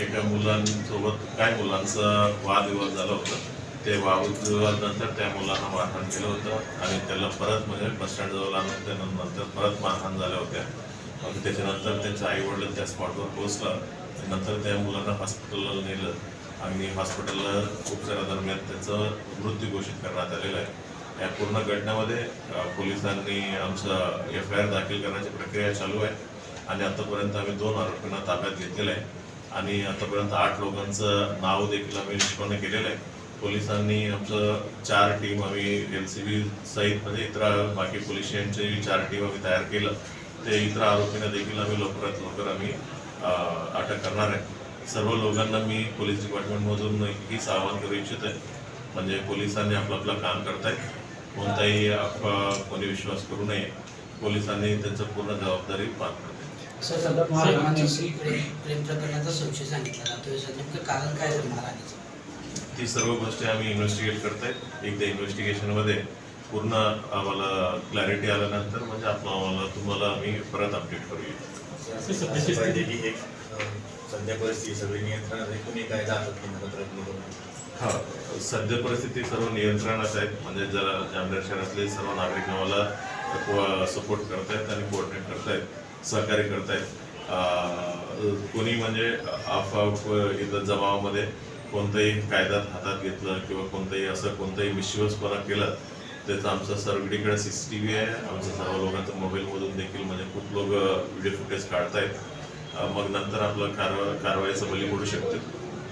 एका मुलांसोबत काय मुलांचा वादविवाद झाला होता ते वादविवादनंतर त्या मुलांना मारहाण केलं होतं आणि त्याला परत म्हणजे बस स्टँड जवळ आणून त्यानंतर परत मारहाण झाल्या होत्या. मग त्याच्यानंतर त्यांचे आई वडील त्या स्पॉटवर पोहोचला नंतर त्या मुलांना हॉस्पिटलला नेलं आणि हॉस्पिटलला उपचारादरम्यान त्याचं मृत्यू घोषित करण्यात आलेला आहे. या पूर्ण घटनेमध्ये पोलिसांनी आमचं एफ आय आर दाखल करण्याची प्रक्रिया चालू आहे आणि आतापर्यंत आम्ही दोन आरोपींना ताब्यात घेतलेलं आहे. आणि आतापर्यंत आठ लोकांचं नाव देखील आम्ही निष्पन्न केलेलं आहे. पोलिसांनी आमचं चार टीम आम्ही एल सी बी सहित म्हणजे इतर बाकी पोलीस स्टेशनची चार टीम आम्ही तयार केलं. ते इतर आरोपींना देखील आम्ही लवकरात लवकर आम्ही अटक करणार आहे. सर्व लोकांना मी पोलीस डिपार्टमेंटमधून हीच आवाहन करू इच्छित आहे. म्हणजे पोलिसांनी आपलं आपलं काम करतायत. कोणताही अफवा कोणी विश्वास करू नये. पोलिसांनी त्यांचं पूर्ण जबाबदारी पार करतात सर सध्या महाराष्ट्राने प्रेम प्रेम प्रकरणाचा संशय सांगितला जातोय. सर नेमकं कारण काय झालं महाराणीचं ती सर्व गोष्टी आम्ही इन्व्हेस्टिगेट करतायत एकदा इन्व्हेस्टिगेशनमध्ये पूर्ण आम्हाला क्लॅरिटी आल्यानंतर म्हणजे आपण आम्हाला तुम्हाला आम्ही परत अपडेट करूया. की एक सध्या परिस्थिती सगळी नियंत्रणात आहे. प्रयत्न करू नये. हा सध्या परिस्थिती सर्व नियंत्रणात आहेत. म्हणजे जरा जामनेर शहरातले सर्व नागरिक आम्हाला सपोर्ट करतायत आणि कोऑर्डिनेट करतायत. सहकार्य करतायत. कोणी म्हणजे आफाफ इथं जमावामध्ये कोणतंही कायद्यात हातात घेतलं किंवा कोणतंही असं कोणतंही मिशिवसपणा केलं त्याचं आमचं सर्वकडीकडे सी सी टी व्ही आहे. आमचं सर्व लोकांचं मोबाईलमधून देखील म्हणजे खूप लोक व्हिडिओ फुटेज काढतायत. मग नंतर आपलं कारवा कारवाईचं बली पडू शकते.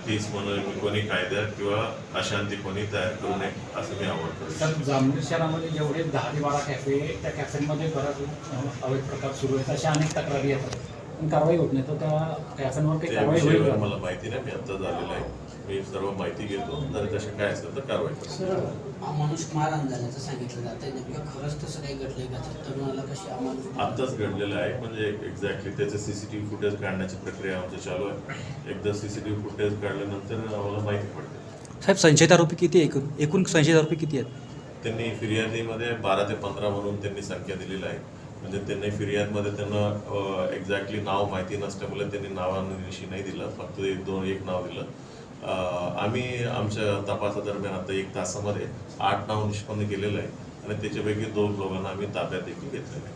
तीच म्हणून कोणी कायदा किंवा अशांती कोणी तयार करू नये असं मी सर जामनेर शहरामध्ये जेवढे दहा ते बारा कॅफे त्या कॅफेमध्ये बराच अवैध प्रकार सुरू आहेत अशा अनेक तक्रारी येतात. पण कारवाई होत नाही. तर त्या कॅफेंवर काही कारवाई होईल. का? मला माहिती नाही मी आता झालेलं आहे. मी सर्व माहिती घेतो. जर तसे काय असेल तर कारवाई करतो सर अमानुष मारहाण झाल्याचं सांगितलं जात आहे नेमकं खरंच तसं काही घडलंय का? तर तरुणाला कशी अमानुष आत्ताच घडलेलं आहे. म्हणजे एक्झॅक्टली त्याचं सीसीटीव्ही फुटेज काढण्याची प्रक्रिया आमची चालू आहे. एकदा सीसीटीव्ही फुटेज काढल्यानंतर आम्हाला माहिती पडते. साहेब संशयित आरोपी किती आहे? एकूण एकूण संशयित आरोपी किती आहेत? त्यांनी फिर्यादीमध्ये बारा ते पंधरा म्हणून त्यांनी संख्या दिलेली आहे. म्हणजे त्यांनी फिर्यादमध्ये त्यांना एक्झॅक्टली नाव माहिती नसल्यामुळे त्यांनी नावानिशी नाही दिलं. फक्त एक दोन एक नाव दिलं. अं, आम्ही आमच्या तपासादरम्यान आता एक तासामध्ये आठ नाव निष्पन्न केलेलं आहे आणि त्याच्यापैकी दोन लोकांना आम्ही ताब्यात देखील घेतलेलं आहे.